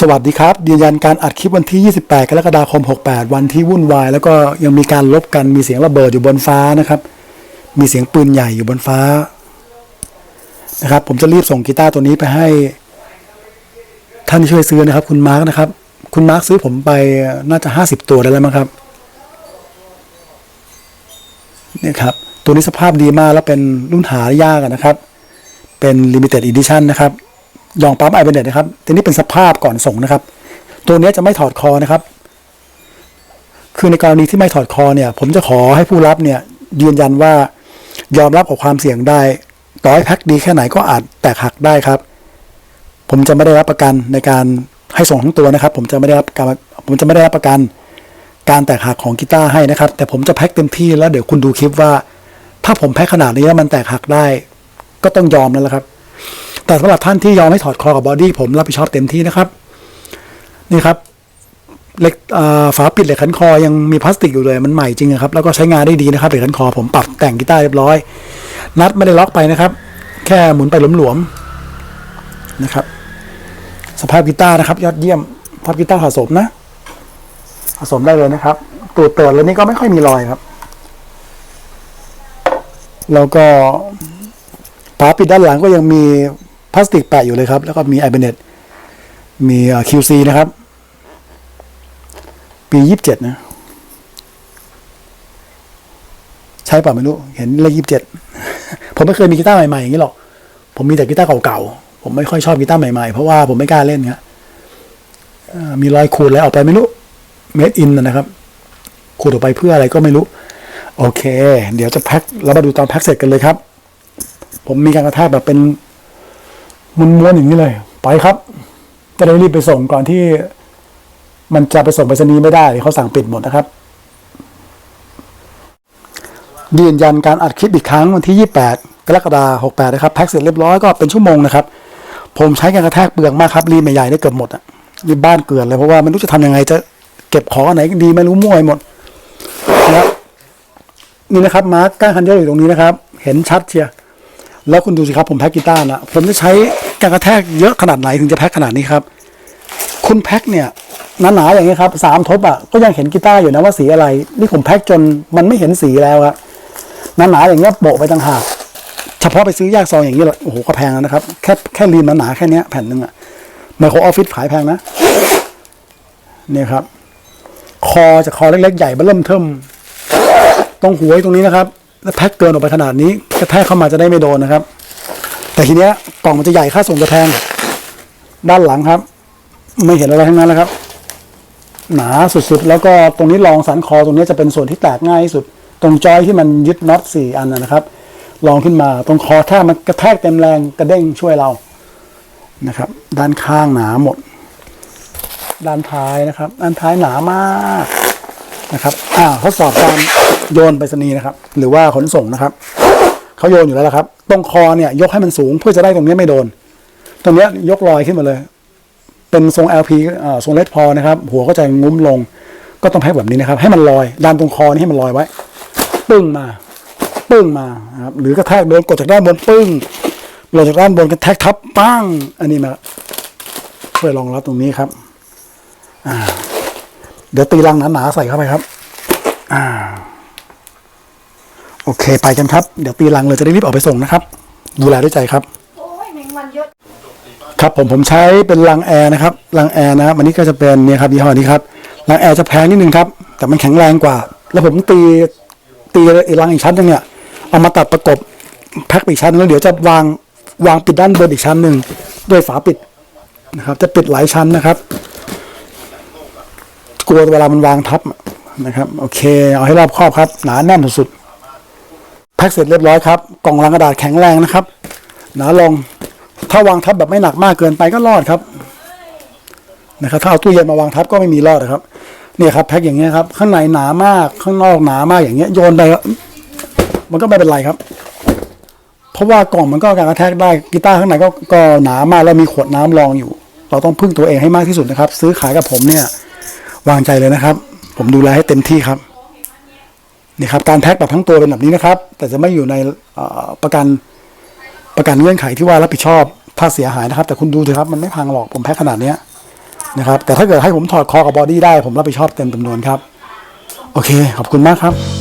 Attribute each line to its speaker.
Speaker 1: สวัสดีครับ ยืนยันการอัดคลิปวันที่ 28 กรกฎาคม 68 วันที่วุ่นวาย แล้วก็ยังมีการลบกันมีเสียงระเบิดอยู่บนฟ้านะครับ มีเสียงปืนใหญ่อยู่บนฟ้านะครับ ผมจะรีบส่งกีตาร์ตัวนี้ไปให้ ท่านช่วยซื้อนะครับ คุณมาร์กนะครับ คุณมาร์กซื้อผมไปน่าจะ 50 ตัวได้แล้วมั้งครับเนี่ยครับ ตัวนี้สภาพดีมากแล้วเป็นรุ่นหายากนะครับ เป็น limited edition นะครับ ยองปั๊มไอเบเน็ตนะครับตัวนี้เป็นสภาพก่อนส่งนะครับ ตัวนี้จะไม่ถอดคอนะครับ คือในกรณีที่ไม่ถอดคอเนี่ย ผมจะขอให้ผู้รับเนี่ย ยืนยันว่ายอมรับกับความเสี่ยงได้ ต่อให้แพ็คดีแค่ไหนก็อาจแตกหักได้ครับ ผมจะไม่ได้รับประกันในการให้ส่งทั้งตัวนะครับ ผมจะไม่ได้รับการผมจะไม่ได้รับประกัน การแตกหักของกีตาร์ให้นะครับ แต่ผมจะแพ็คเต็มที่แล้วเดี๋ยวคุณดูคลิปว่า ถ้าผมแพ็คขนาดนี้แล้วมันแตกหักได้ ก็ต้องยอมแล้วละครับ แต่สำหรับท่านที่ยอมให้ถอดคอกับบอดี้ผมรับผิดชอบเต็มที่นะครับ นี่ครับเหล็กฝาปิดเหล็กขันคอยังมีพลาสติกอยู่เลยมันใหม่จริงอะครับ แล้วก็ใช้งานได้ดีนะครับเหล็กขันคอผมปรับแต่งกีตาร์เรียบร้อย นัดไม่ได้ล็อกไปนะครับ แค่หมุนไปหลวมๆนะครับ สภาพกีตาร์นะครับ ยอดเยี่ยมสภาพกีตาร์ผสมนะผสมได้เลยนะครับตูดเติร์ดแล้วนี่ก็ไม่ค่อยมีรอยครับ แล้วก็ฝาปิดด้านหลังก็ยังมี พลาสติกแปะอยู่เลยครับ แล้วก็มีไอเบเนตมีเอ่อ QC นะครับ ปียี่สิบเจ็ดนะ ใช่ป่ะไม่รู้ เห็นเลขยี่สิบเจ็ดผมไม่เคยมีกีตาร์ใหม่ๆ อย่างนี้หรอก ผมมีแต่กีตาร์เก่าๆ ผมไม่ค่อยชอบกีตาร์ใหม่ๆ เพราะว่าผมไม่กล้าเล่นครับมีรอยขูดอะไรออกไปไม่รู้ เมดอินนะครับ ขูดออกไปเพื่ออะไรก็ไม่รู้ โอเค เดี๋ยวจะแพ็ค เรามาดูตอนแพ็คเสร็จกันเลยครับ ผมมีการกระแทกแบบเป็น มันม้วนอย่างนี้เลย ไปครับจะได้รีบไปส่งก่อนที่ มันจะไปส่งไปรษณีย์ไม่ได้เขาสั่งปิดหมดนะครับยืนยันการอัดคลิปอีกครั้งวันที่ 28 กรกฎาคม68 นะครับ แพ็คเสร็จเรียบร้อยก็เป็นชั่วโมงนะครับ ผมใช้การกระแทกเปลืองมากครับรีดใหญ่ๆได้เกือบหมดอะรีบบ้านเกลือนเลยเพราะว่าไม่รู้จะทำยังไงจะเก็บของไหนดีไม่รู้มั่วหมดนะนี่นะครับมาร์กก้านคันโยกอยู่ตรงนี้นะครับ เห็นชัดเชียร์ แล้วคุณดูสิครับผมแพ็กกีตาร์นะผมจะใช้การกระแทกเยอะขนาดไหนถึงจะแพ็กขนาดนี้ครับ คุณแพ็กเนี่ยหนาๆอย่างนี้ครับสามทบอะก็ยังเห็นกีตาร์อยู่นะว่าสีอะไร นี่ผมแพ็กจนมันไม่เห็นสีแล้วครับหนาๆอย่างเงี้ยโปะไปต่างหากเฉพาะไปซื้อยากซองอย่างนี้เลยโอ้โหก็แพงแล้วนะครับ แค่แค่รีมหนาๆแค่เนี้ยแผ่นหนึ่งอะไมโครออฟฟิศขายแพงนะเนี่ยครับ คอจะคอเล็กๆใหญ่เบ้อเริ่มเทิมตรงหัวตรงนี้นะครับ แล้วแพ็คเกินออกไปขนาดนี้กระแทกเข้ามาจะได้ไม่โดนนะครับ แต่ทีเนี้ยกล่องมันจะใหญ่ค่าส่งจะแพงด้านหลังครับ ไม่เห็นอะไรทั้งนั้นแล้วครับ หนาสุดๆ แล้วก็ตรงนี้รองสันคอตรงนี้จะเป็นส่วนที่แตกง่ายที่สุด ตรงจอยที่มันยึดน็อตสี่อันนะนะครับลองขึ้นมาตรงคอถ้ามันกระแทกเต็มแรงกระเด้งช่วยเรานะครับ ด้านข้างหนาหมด ด้านท้ายนะครับ ด้านท้ายหนามาก นะครับอ่าทดสอบการโยนไปรษณีย์นะครับ หรือว่าขนส่งนะครับเขาโยนอยู่แล้วละครับ ตรงคอเนี่ยยกให้มันสูงเพื่อจะได้ตรงนี้ไม่โดน ตรงเนี้ยยกลอยขึ้นมาเลย เป็นทรง LP อ่าทรงเลดพอนะครับ หัวก็จะงุ้มลง ก็ต้องแพ็คแบบนี้นะครับ ให้มันลอยดันตรงคอนี่ให้มันลอยไว้ ปึ้งมา ปึ้งมาครับหรือกระแทกเดินกดจากด้านบนปึ้งหลงจากด้านบนกระแทกทับปั้งอันนี้มาช่วยรองรับตรงนี้ครับ อ่า เดี๋ยวตีรังหนาๆใส่เข้าไปครับ อ่า โอเคไปกันครับ เดี๋ยวตีรังเลยจะได้รีบออกไปส่งนะครับ ดูแลด้วยใจครับ
Speaker 2: โอ้ยแมงวันเยอะ
Speaker 1: ครับผมผมใช้เป็นรังแอร์นะครับ รังแอร์นะครับอันนี้ก็จะเป็นเนี่ยครับยี่ห้อนี้ครับ รังแอร์จะแพงนิดนึงครับ แต่มันแข็งแรงกว่า แล้วผมตีตีอีกรังอีกชั้นหนึงเนี่ยเอามาตัดประกบแพ็คไปอีกชั้นหนึงแล้วเดี๋ยวจะวางวางปิดด้านบนอีกชั้นหนึ่งด้วยฝาปิดนะครับ จะปิดหลายชั้นนะครับ กลัวเวลามันวางทับนะครับ โอเค เอาให้รอบครอบครับ หนาแน่นสุดๆแพ็คเสร็จเรียบร้อยครับ กล่องลังกระดาษแข็งแรงนะครับ หนาลง ถ้าวางทับแบบไม่หนักมากเกินไปก็รอดครับนะครับถ้าเอาตู้เย็นมาวางทับก็ไม่มีรอดนะครับเนี่ยครับแพ็คอย่างเงี้ยครับ ข้างในหนามากข้างนอกหนามากอย่างเงี้ยโยนไปมันก็ไม่เป็นไรครับ เพราะว่ากล่องมันก็การกระแทกได้กีตาร์ข้างในก็ก็หนามากแล้วมีขวดน้ำรองอยู่ เราต้องพึ่งตัวเองให้มากที่สุดนะครับ ซื้อขายกับผมเนี่ย วางใจเลยนะครับ ผมดูแลให้เต็มที่ครับนี่ครับการแพ็คแบบทั้งตัวเป็นแบบนี้นะครับ แต่จะไม่อยู่ในประกันประกันเงื่อนไขที่ว่ารับผิดชอบถ้าเสียหายนะครับ แต่คุณดูเถอะครับมันไม่พังหรอกผมแพ็คขนาดเนี้ยนะครับแต่ถ้าเกิดให้ผมถอดคอกับบอดี้ได้ ผมรับผิดชอบเต็มจำนวนครับ โอเค ขอบคุณมากครับ